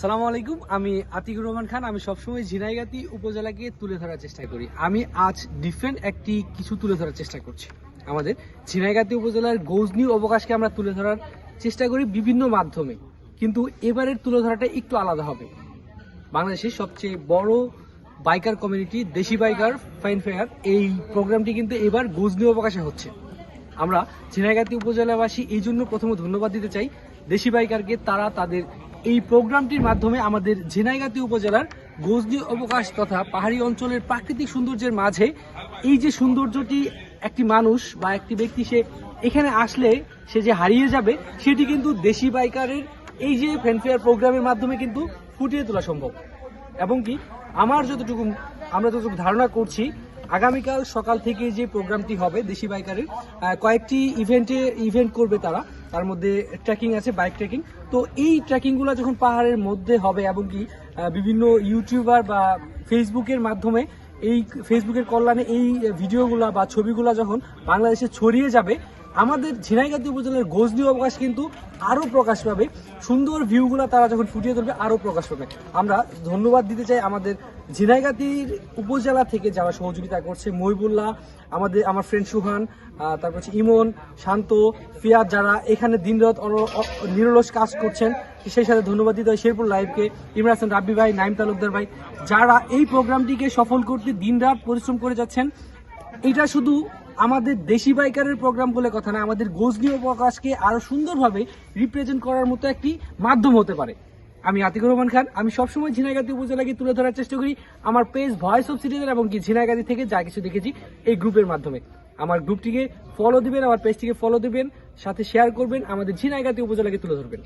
সালামু আলাইকুম, আমি আতিকুর রহমান খান। আমি সবসময় ঝিনাইগাতি উপজেলাকে তুলে ধরার চেষ্টা করি। আমি আজ ডিফারেন্ট একটি কিছু তুলে ধরার চেষ্টা করছি। আমাদের ঝিনাইগাতি উপজেলার গৌজনি অবকাশকে আমরা তুলে ধরার চেষ্টা করি বিভিন্ন মাধ্যমে। কিন্তু এবারের তুলে ধরাটা একটু আলাদা হবে। বাংলাদেশের সবচেয়ে বড় biker community Deshi biker fine fair এই প্রোগ্রামটি কিন্তু এবার গজনি অবকাশে হচ্ছে। আমরা ঝিনাইগাতি উপজেলাবাসী এই জন্য প্রথমে ধন্যবাদ দিতে চাই। দেশি বাইকারকে তারা তাদের এই প্রোগ্রামটির মাধ্যমে আমাদের ঝিনাইগাতি উপজেলার গজনি অবকাশ তথা পাহাড়ি অঞ্চলের প্রাকৃতিক সৌন্দর্যের মাঝে এই যে সৌন্দর্যটি একটি মানুষ বা একটি ব্যক্তি সে এখানে আসলে সে যে হারিয়ে যাবে, সেটি কিন্তু দেশি বাইকারের এই যে ফ্যানফেয়ার প্রোগ্রামের মাধ্যমে কিন্তু ফুটিয়ে তোলা সম্ভব। এবং কি, আমার যতটুকু, আমরা যতটুকু ধারণা করছি আগামীকাল সকাল থেকে যে প্রোগ্রামটি হবে দেশি বাইকারের কয়েকটি ইভেন্টে, ইভেন্ট করবে তারা। তার মধ্যে ট্রেকিং আছে, বাইক ট্রেকিং। তো এই ট্রেকিংগুলো যখন পাহাড়ের মধ্যে হবে এবং কি বিভিন্ন ইউটিউবার বা ফেসবুকের মাধ্যমে এই ফেসবুকের কল্যাণে এই ভিডিওগুলো বা ছবিগুলো যখন বাংলাদেশে ছড়িয়ে যাবে আমাদের ঝিনাইগাতি উপজেলার গজনি অবকাশ কিন্তু আরও প্রকাশ পাবে। সুন্দর ভিউগুলো তারা যখন ফুটিয়ে তুলবে, আরও প্রকাশ পাবে। আমরা ধন্যবাদ দিতে চাই আমাদের ঝিনাইগাতির উপজেলা থেকে যারা সহযোগিতা করছে, মহিবুল্লাহ, আমাদের, আমার ফ্রেন্ড সুহান তারপর হচ্ছে ইমন, শান্ত ফিয়াদ যারা এখানে দিনরাত নিরলস কাজ করছেন, সেই সাথে ধন্যবাদ দিতে হয় শেরপুর লাইভকে। ইমরান হাসান, রাব্বি ভাই, নাইম তালুকদার ভাই, যারা এই প্রোগ্রামটিকে সফল করতে দিনরাত পরিশ্রম করে যাচ্ছেন, এটা শুধু আমাদের দেশি বাইকারের প্রোগ্রাম বলে কথা না, আমাদের গজনি প্রকাশকে আরও সুন্দরভাবে রিপ্রেজেন্ট করার মতো একটি মাধ্যম হতে পারে। আমি আতিকুর রহমান খান, আমি সবসময় ঝিনাইগাতি উপজেলাকে তুলে ধরার চেষ্টা করি। আমার পেজ ভয়েস অফ সিটিজেন এবং কি ঝিনাইগাতি থেকে যা কিছু দেখেছি এই গ্রুপের মাধ্যমে। আমার গ্রুপটিকে ফলো দিবেন, আমার পেজটিকে ফলো দিবেন, সাথে শেয়ার করবেন, আমাদের ঝিনাইগাতি উপজেলাকে তুলে ধরবেন।